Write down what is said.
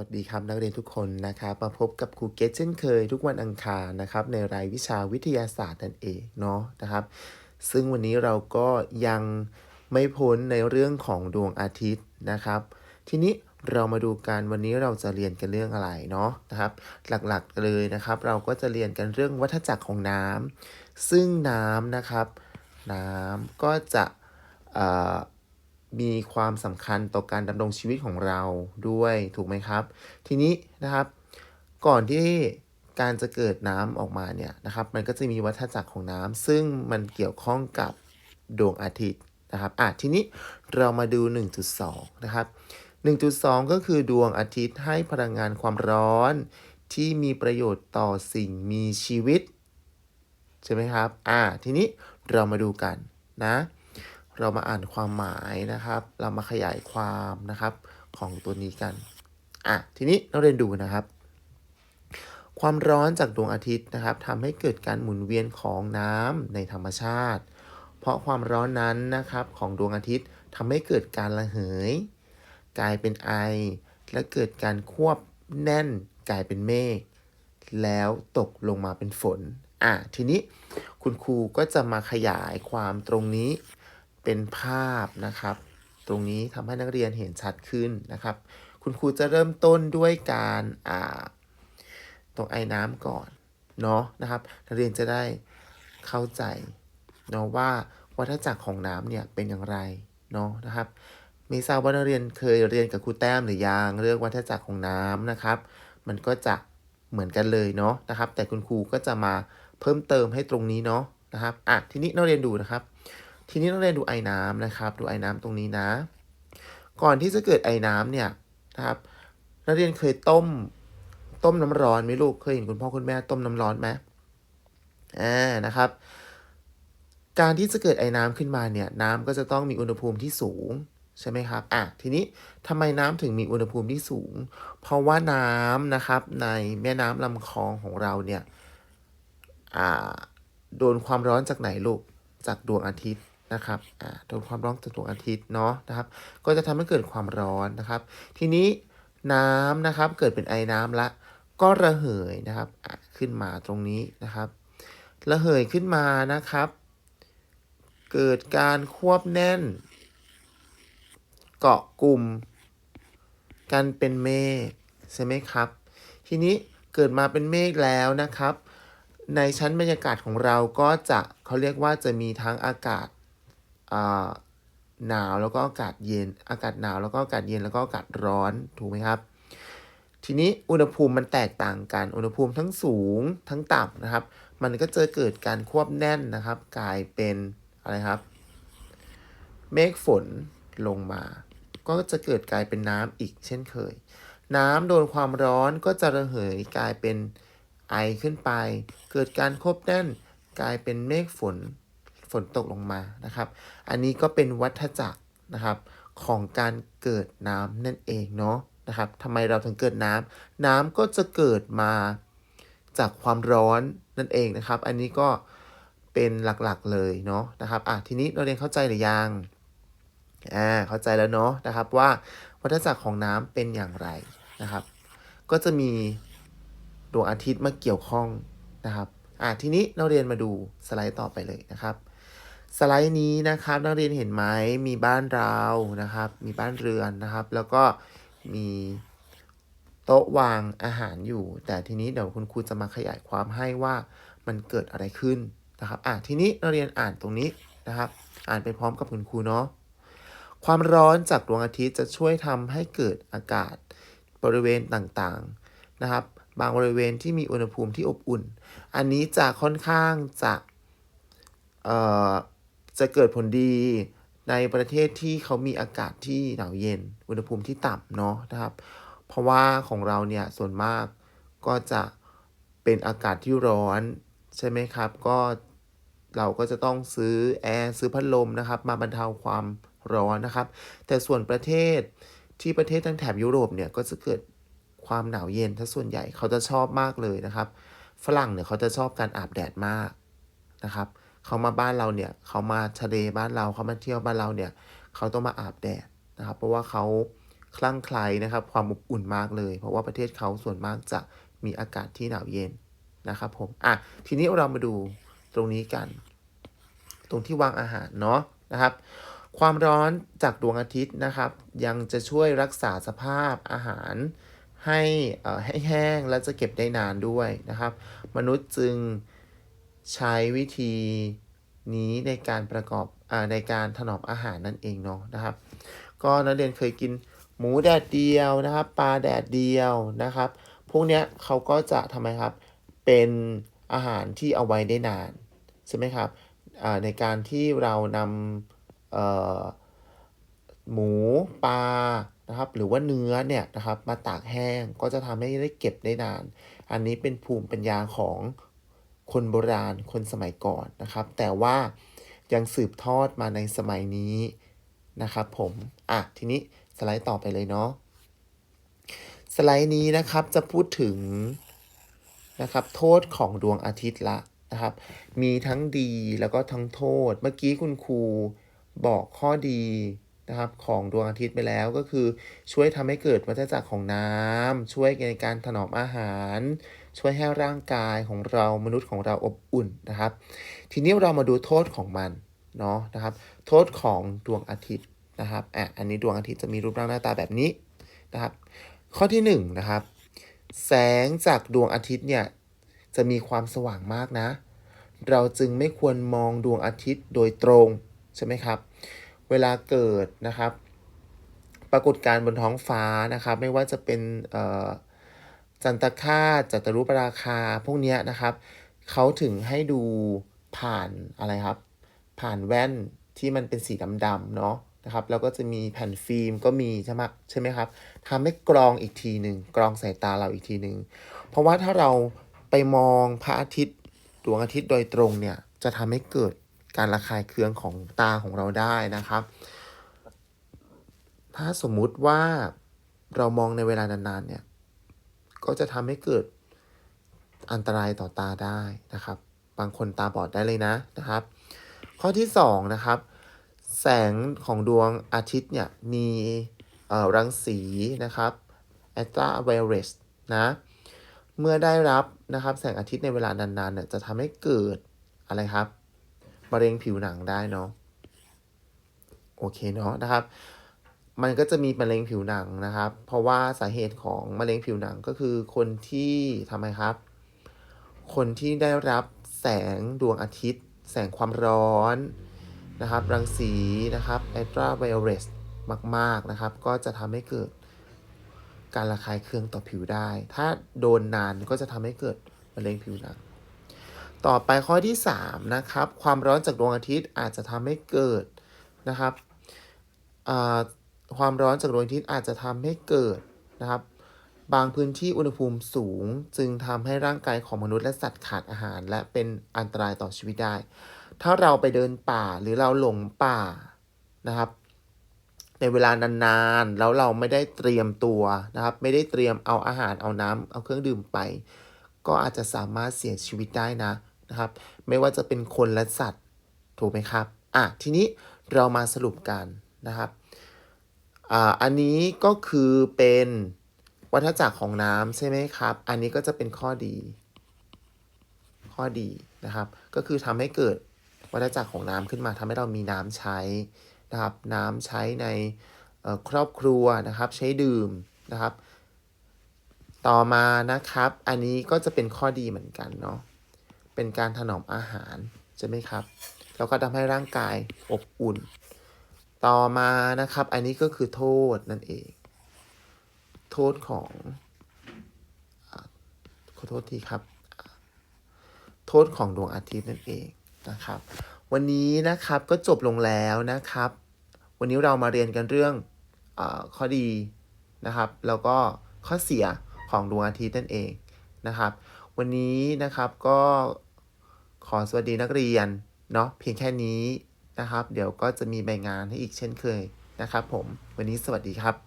วัสดีครับนักเรียนทุกคนนะครับมาพบกับครูเกตเช่นเคย ทุกวันอังคารนะครับในรายวิชาวิทยาศาสตร์นั่นเองเนาะนะครับ ซึ่งวันนี้เราก็ยังไม่พ้นในเรื่องของดวงอาทิตย์นะครับ ทีนี้เรามาดูกันวันนี้เราจะเรียนกันเรื่องอะไรเนาะนะครับ หลักๆเลยนะครับ เราก็จะเรียนกันเรื่องวัฏจักรของน้ำซึ่งน้ำนะครับ น้ำก็จะเอ่อ มีความสำคัญต่อการดำรงชีวิตของเราด้วยถูกไหมครับ ทีนี้นะครับ ก่อนที่การจะเกิดน้ำออกมาเนี่ยนะครับ มันก็จะมีวัฏจักรของน้ำซึ่งมันเกี่ยวข้องกับดวงอาทิตย์นะครับอะทีนี้เรามาดู 1.2 นะครับ 1.2 ก็คือดวงอาทิตย์ให้พลังงานความร้อน ที่มีประโยชน์ต่อสิ่งมีชีวิต ใช่ไหมครับ อ่า ทีนี้เรามาดูกันนะ เรามาอ่านความหมายนะครับ เรามาขยายความนะครับของตัวนี้กัน อะ ทีนี้เราเรียนดูนะครับ ความร้อนจากดวงอาทิตย์นะครับทำให้เกิดการหมุนเวียนของน้ำในธรรมชาติ เพราะความร้อนนั้นนะครับของดวงอาทิตย์ทำให้เกิดการระเหย กลายเป็นไอ และเกิดการควบแน่นกลายเป็นเมฆแล้วตกลงมาเป็นฝน อะ ทีนี้คุณครูก็จะมาขยายความตรงนี้ เป็นภาพนะครับ ตรงนี้ทำให้นักเรียนเห็นชัดขึ้นนะครับ คุณครูจะเริ่มต้นด้วยการอ่าตรงไอ้น้ำก่อนเนาะนะครับ นักเรียนจะได้เข้าใจเนาะว่าวัฏจักรของน้ำเนี่ยเป็นอย่างไรเนาะนะครับไม่ทราบว่านักเรียนเคยเรียนกับครูแต้มหรือยังเรื่องวัฏจักรของน้ำนะครับ มันก็จะเหมือนกันเลยเนาะนะครับ แต่คุณครูก็จะมาเพิ่มเติมให้ตรงนี้เนาะนะครับอะทีนี้นักเรียนดูนะครับ ทีนี้นักเรียนดูไอ้น้ำนะครับ ดูไอ้น้ำตรงนี้นะ ก่อนที่จะเกิดไอ้น้ำเนี่ยนะครับนักเรียนเคยต้ม ต้มน้ำร้อนไหมลูกเคยเห็นคุณพ่อคุณแม่ต้มน้ำร้อนไหมอ่านะครับ การที่จะเกิดไอ้น้ำขึ้นมาเนี่ยน้ำก็จะต้องมีอุณหภูมิที่สูงใช่ไหมครับ อะ ทีนี้ทำไมน้ำถึงมีอุณหภูมิที่สูง เพราะว่าน้ำนะครับในแม่น้ำลำคลองของเราเนี่ย อ่า โดนความร้อนจากไหนลูก จากดวงอาทิตย์ นะครับโดนความร้อนจากดวงอาทิตย์เนาะนะครับ ก็จะทำให้เกิดความร้อนนะครับ ทีนี้น้ำนะครับเกิดเป็นไอน้ำละ ก็ระเหยนะครับขึ้นมาตรงนี้นะครับ ระเหยขึ้นมานะครับ เกิดการควบแน่น เกาะกลุ่ม กันเป็นเมฆใช่ไหมครับ ทีนี้เกิดมาเป็นเมฆแล้วนะครับ ในชั้นบรรยากาศของเราก็จะเขาเรียกว่าจะมีทั้งอากาศ หนาวแล้วก็อากาศเย็น อากาศหนาวแล้วก็อากาศเย็นแล้วก็อากาศร้อนถูกไหมครับ ทีนี้อุณหภูมิมันแตกต่างกัน อุณหภูมิทั้งสูงทั้งต่ำนะครับ มันก็จะเกิดการควบแน่นนะครับ กลายเป็นอะไรครับ เมฆฝนลงมา ก็จะเกิดกลายเป็นน้ำอีกเช่นเคย น้ำโดนความร้อนก็จะระเหยกลายเป็นไอขึ้นไป เกิดการควบแน่นกลายเป็นเมฆฝน ฝนตกลงมานะครับ อันนี้ก็เป็นวัฏจักรนะครับของการเกิดน้ำนั่นเองเนาะนะครับทำไมเราถึงเกิดน้ำน้ำก็จะเกิดมาจากความร้อนนั่นเองนะครับ อันนี้ก็เป็นหลักๆเลยเนาะนะครับอะทีนี้เราเรียนเข้าใจหรือยังอ่าเข้าใจแล้วเนาะนะครับว่าวัฏจักรของน้ำเป็นอย่างไรนะครับ ก็จะมีดวงอาทิตย์มาเกี่ยวข้องนะครับอะทีนี้เราเรียนมาดูสไลด์ต่อไปเลยนะครับ สไลด์นี้นะครับนักเรียนเห็นไหมมีบ้านเรานะครับ มีบ้านเรือนนะครับ แล้วก็มีโต๊ะวางอาหารอยู่ แต่ทีนี้เดี๋ยวคุณครูจะมาขยายความให้ว่ามันเกิดอะไรขึ้นนะครับอะทีนี้นักเรียนอ่านตรงนี้นะครับ อ่านไปพร้อมกับคุณครูเนาะความร้อนจากดวงอาทิตย์จะช่วยทำให้เกิดอากาศบริเวณต่างๆนะครับ บางบริเวณที่มีอุณหภูมิที่อบอุ่น อันนี้จะค่อนข้างจะเอ่อ จะเกิดผลดีในประเทศที่เขามีอากาศที่หนาวเย็น อุณหภูมิที่ต่ำเนาะนะครับ เพราะว่าของเราเนี่ยส่วนมากก็จะเป็นอากาศที่ร้อนใช่ไหมครับ ก็เราก็จะต้องซื้อแอร์ซื้อพัดลมนะครับ มาบรรเทาความร้อนนะครับ แต่ส่วนประเทศที่ประเทศทั้งแถบยุโรปเนี่ยก็จะเกิดความหนาวเย็นถ้าส่วนใหญ่เขาจะชอบมากเลยนะครับ ฝรั่งเนี่ยเขาจะชอบการอาบแดดมากนะครับ เขามาบ้านเราเนี่ย เขามาทะเลบ้านเราเขามาเที่ยวบ้านเราเนี่ย เขาต้องมาอาบแดดนะครับ เพราะว่าเขาคลั่งไคล้นะครับ ความอบอุ่นมากเลย เพราะว่าประเทศเขาส่วนมากจะมีอากาศที่หนาวเย็นนะครับผม อะ ทีนี้เรามาดูตรงนี้กัน ตรงที่วางอาหารเนาะนะครับ ความร้อนจากดวงอาทิตย์นะครับ ยังจะช่วยรักษาสภาพอาหารให้อ่อให้แห้งและจะเก็บได้นานด้วยนะครับ มนุษย์จึง ใช้วิธีนี้ในการประกอบอาในการถนอมอาหารนั่นเองเนาะนะครับ ก็นักเรียนเคยกินหมูแดดเดียวนะครับปลาแดดเดียวนะครับ พวกเนี้ยเขาก็จะทำไมครับเป็นอาหารที่เอาไว้ได้นานใช่ไหมครับอ่าในการที่เรานำเอ่อหมูปลานะครับ หรือว่าเนื้อเนี่ยนะครับมาตากแห้งก็จะทำให้ได้เก็บได้นาน อันนี้เป็นภูมิปัญญาของ คนโบราณคนสมัยก่อนนะครับ แต่ว่ายังสืบทอดมาในสมัยนี้นะครับผม อะ ทีนี้สไลด์ต่อไปเลยเนาะ สไลด์นี้นะครับจะพูดถึงนะครับโทษของดวงอาทิตย์ละนะครับ มีทั้งดีแล้วก็ทั้งโทษ เมื่อกี้คุณครูบอกข้อดีนะครับของดวงอาทิตย์ไปแล้วก็คือช่วยทำให้เกิดวัฏจักรของน้ำช่วยในการถนอมอาหาร ช่วยให้ร่างกายของเรามนุษย์ของเราอบอุ่นนะครับ ทีนี้เรามาดูโทษของมันเนาะนะครับ โทษของดวงอาทิตย์นะครับอะอันนี้ดวงอาทิตย์จะมีรูปร่างหน้าตาแบบนี้นะครับ ข้อที่หนึ่งนะครับ แสงจากดวงอาทิตย์เนี่ยจะมีความสว่างมากนะ เราจึงไม่ควรมองดวงอาทิตย์โดยตรงใช่ไหมครับ เวลาเกิดนะครับ ปรากฏการณ์บนท้องฟ้านะครับ ไม่ว่าจะเป็น จันทคาตจัตรุปราคาพวกเนี้ยนะครับเขาถึงให้ดูผ่านอะไรครับ ผ่านแว่นที่มันเป็นสีดำๆเนาะนะครับ แล้วก็จะมีแผ่นฟิล์มก็มีใช่ไหมใช่ไหมครับทำให้กรองอีกทีหนึ่งกรองสายตาเราอีกทีหนึ่งเพราะว่าถ้าเราไปมองพระอาทิตย์ดวงอาทิตย์โดยตรงเนี่ยจะทำให้เกิดการระคายเคืองของตาของเราได้นะครับ ถ้าสมมุติว่าเรามองในเวลานานๆเนี่ย ก็จะทำให้เกิดอันตรายต่อตาได้นะครับ บางคนตาบอดได้เลยนะนะครับ ข้อที่สองนะครับแสงของดวงอาทิตย์เนี่ยมีรังสีนะครับอัลตราไวโอเลตนะเมื่อได้รับนะครับแสงอาทิตย์ในเวลานานๆเนี่ยจะทำให้เกิดอะไรครับมะเร็งผิวหนังได้เนาะโอเคเนาะนะครับ มันก็จะมีมะเร็งผิวหนังนะครับ เพราะว่าสาเหตุของมะเร็งผิวหนังก็คือคนที่ทำไมครับ คนที่ได้รับแสงดวงอาทิตย์ แสงความร้อนนะครับ รังสีนะครับอัลตราไวโอเลตมาก ๆ นะครับ ก็จะทำให้เกิดการระคายเคืองต่อผิวได้ ถ้าโดนนานก็จะทำให้เกิดมะเร็งผิวหนัง ต่อไปข้อที่ 3 นะครับ ความร้อนจากดวงอาทิตย์อาจจะทำให้เกิดนะครับอ่า ความร้อนจากดวงอาทิตย์อาจจะทำให้เกิดนะครับ บางพื้นที่อุณหภูมิสูง จึงทำให้ร่างกายของมนุษย์และสัตว์ขาดอาหาร และเป็นอันตรายต่อชีวิตได้ ถ้าเราไปเดินป่าหรือเราหลงป่านะครับ ในเวลานานๆแล้วเราไม่ได้เตรียมตัวนะครับ ไม่ได้เตรียมเอาอาหารเอาน้ำเอาเครื่องดื่มไป ก็อาจจะสามารถเสียชีวิตได้นะนะครับ ไม่ว่าจะเป็นคนและสัตว์ถูกไหมครับอะทีนี้เรามาสรุปกันนะครับ อ่าอันนี้ก็คือเป็นวัฏจักรของน้ำใช่ไหมครับ อันนี้ก็จะเป็นข้อดี ข้อดีนะครับ ก็คือทำให้เกิดวัฏจักรของน้ำขึ้นมาทำให้เรามีน้ำใช้นะครับ น้ำใช้ในครอบครัวนะครับ ใช้ดื่มนะครับ ต่อมานะครับ อันนี้ก็จะเป็นข้อดีเหมือนกันเนาะ เป็นการถนอมอาหารใช่ไหมครับ แล้วก็ทำให้ร่างกายอบอุ่น ต่อมานะครับ อันนี้ก็คือโทษนั่นเอง โทษของขอโทษทีครับ โทษของดวงอาทิตย์นั่นเองนะครับ วันนี้นะครับก็จบลงแล้วนะครับ วันนี้เรามาเรียนกันเรื่องอข้อดีนะครับ แล้วก็ข้อเสียของดวงอาทิตย์นั่นเองนะครับ วันนี้นะครับก็ขอสวัสดีนักเรียนเนาะเพียงแค่นี้ นะครับ เดี๋ยวก็จะมีใบงานให้อีกเช่นเคยนะครับผม วันนี้สวัสดีครับ